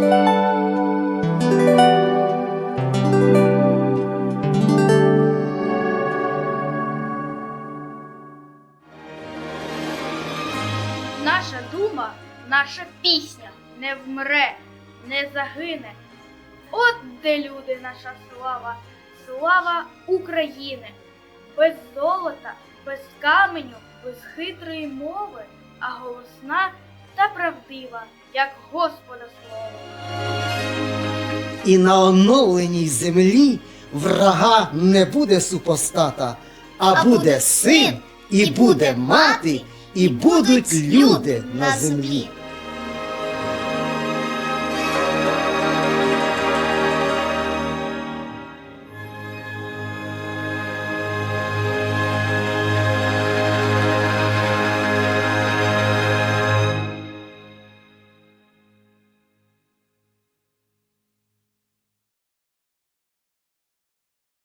Наша дума, наша пісня не вмре, не загине. От де люди наша слава, слава України. Без золота, без каменю, без хитрої мови, а голосна та правдива, як Господа слово. І на оновленій землі врага не буде супостата, а буде син, і буде мати, і будуть люди на землі.